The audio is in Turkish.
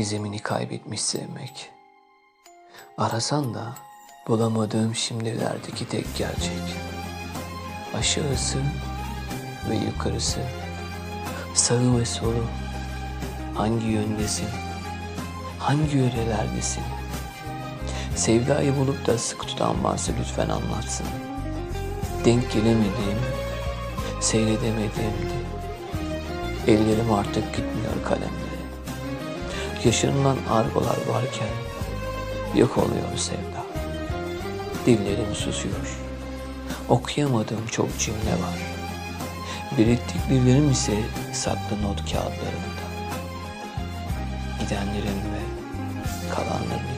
Gizemini kaybetmiş sevmek. Arasan da bulamadığım şimdilerdeki tek gerçek. Aşağısı ve yukarısı, sağı ve solu. Hangi yöndesin? Hangi yörelerdesin? Sevdayı bulup da sık tutan varsa lütfen anlatsın. Denk gelemediğim, seyredemediğimdi. Ellerim artık gitmiyor kalemlere. Yaşanılan argolar varken yok oluyor sevda. Dillerim susuyor. Okuyamadığım çok cümle var. Biriktiklerim ise saklı not kağıtlarımda. Gidenlerin ve kalanların